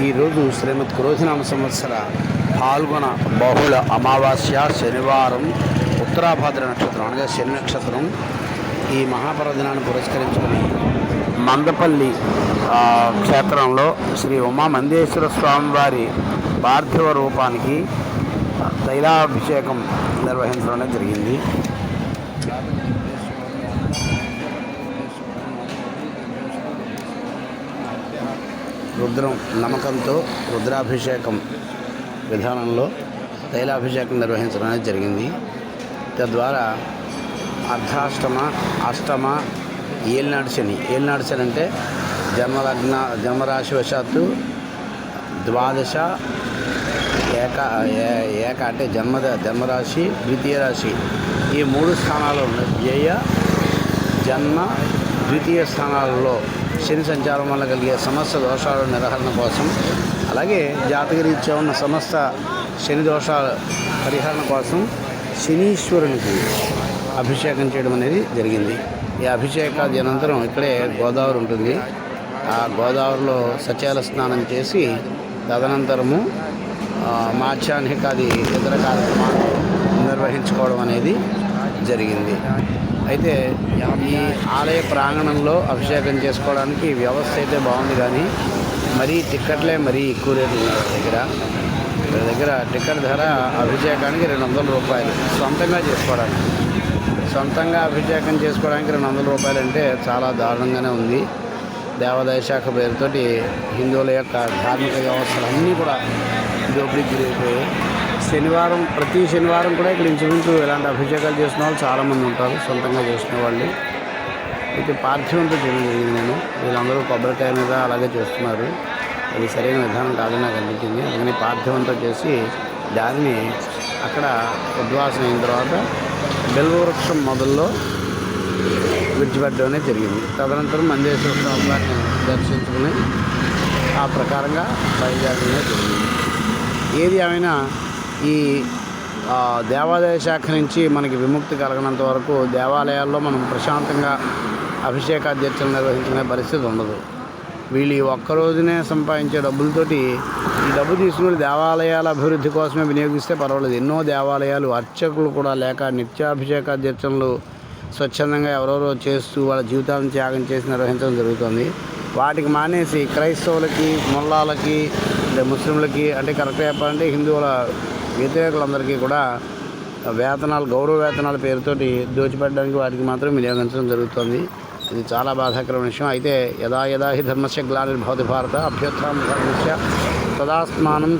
ఈరోజు శ్రీమద్ క్రోధినామ సంవత్సర పాల్గొన బహుళ అమావాస్య శనివారం ఉత్తరాభాద్ర నక్షత్రం అనగా శని నక్షత్రం. ఈ మహాపర్వదినాన్ని పురస్కరించుకొని మందపల్లి క్షేత్రంలో శ్రీ ఉమా మందేశ్వర స్వామివారి పార్థివ రూపానికి తైలాభిషేకం నిర్వహించడం జరిగింది. రుద్రం నమ్మకంతో రుద్రాభిషేకం విధానంలో తైలాభిషేకం నిర్వహించడం అనేది జరిగింది. తద్వారా అర్ధాష్టమ అష్టమ ఏలినాడు శని. ఏలినాడు శని అంటే జన్మలగ్న జన్మరాశి వశాత్తు ద్వాదశ ఏక ఏక అంటే జన్మ జన్మరాశి ద్వితీయ రాశి. ఈ మూడు స్థానాలు ఉన్నాయి వ్యయ జన్మ ద్వితీయ స్థానాలలో శని సంచారం వల్ల కలిగే సమస్త దోషాల నిర్వహణ కోసం అలాగే జాతకరీత్యా ఉన్న సమస్త శని దోషాల పరిహరణ కోసం శనీశ్వరునికి అభిషేకం చేయడం అనేది జరిగింది. ఈ అభిషేకాది అనంతరం ఇక్కడే గోదావరి ఉంటుంది. ఆ గోదావరిలో సత్యాల స్నానం చేసి తదనంతరము ఆ, మాధ్యాహ్నికాది ఇతర కార్యక్రమాలు నిర్వహించుకోవడం అనేది జరిగింది. అయితే ఈ ఆలయ ప్రాంగణంలో అభిషేకం చేసుకోవడానికి వ్యవస్థ అయితే బాగుంది కానీ మరీ టిక్కెట్లే మరీ ఎక్కువ రేట్లు ఉన్నాయి దగ్గర. వీళ్ళ దగ్గర టికెట్ ధర అభిషేకానికి రెండు వందల రూపాయలు సొంతంగా చేసుకోవడానికి. సొంతంగా అభిషేకం చేసుకోవడానికి రెండు వందల రూపాయలు అంటే చాలా దారుణంగానే ఉంది. దేవాదాయ శాఖ పేరుతోటి హిందువుల యొక్క ధార్మిక వ్యవస్థలు అన్నీ కూడా దోపిడీకి గురైపోయాయి. శనివారం ప్రతి శనివారం కూడా ఇక్కడ ఇంచుమించు ఇలాంటి అభిషేకాలు చేసిన వాళ్ళు చాలామంది ఉంటారు సొంతంగా చేసిన వాళ్ళు. అయితే పార్థివంతో చేయడం జరిగింది నేను. వీళ్ళందరూ కొబ్బరికాయ మీద అలాగే చేస్తున్నారు. అది సరైన విధానం కాదని నాకు అనిపించింది. అందుకని పార్థివంతో చేసి దానిని అక్కడ ఉద్వాసన అయిన తర్వాత బెల్వవృక్షం మొదల్లో విడిచిపెట్టడమే జరిగింది. తదనంతరం మందేశ్వర స్వామి దర్శించుకుని ఆ ప్రకారంగా బయలుదేరడమే జరిగింది. ఏది ఏమైనా ఈ దేవాదాయ శాఖ నుంచి మనకి విముక్తి కలగనంత వరకు దేవాలయాల్లో మనం ప్రశాంతంగా అభిషేకాధ్యక్షలు నిర్వహించుకునే పరిస్థితి ఉండదు. వీళ్ళు ఈ ఒక్క రోజునే సంపాదించే డబ్బులతోటి ఈ డబ్బు తీసుకుని దేవాలయాల అభివృద్ధి కోసమే వినియోగిస్తే పర్వాలేదు. ఎన్నో దేవాలయాలు అర్చకులు కూడా లేక నిత్యాభిషేకాధ్యక్షలు స్వచ్ఛందంగా ఎవరెవరో చేస్తూ వాళ్ళ జీవితాలను త్యాగం చేసి నిర్వహించడం జరుగుతుంది. వాటికి మానేసి క్రైస్తవులకి మొల్లాలకి అంటే ముస్లింలకి అంటే కరెక్ట్గా చెప్పాలంటే హిందువుల వ్యతిరేకులందరికీ కూడా వేతనాలు గౌరవ వేతనాల పేరుతోటి దోచిపెట్టడానికి వాటికి మాత్రం వినియోగించడం జరుగుతుంది. ఇది చాలా బాధాకరమైన విషయం. అయితే యదా యథా హి ధర్మస్య గ్లానిర్భవతి భారత అభ్యుత్థానం ధర్మస్య తదాస్మానం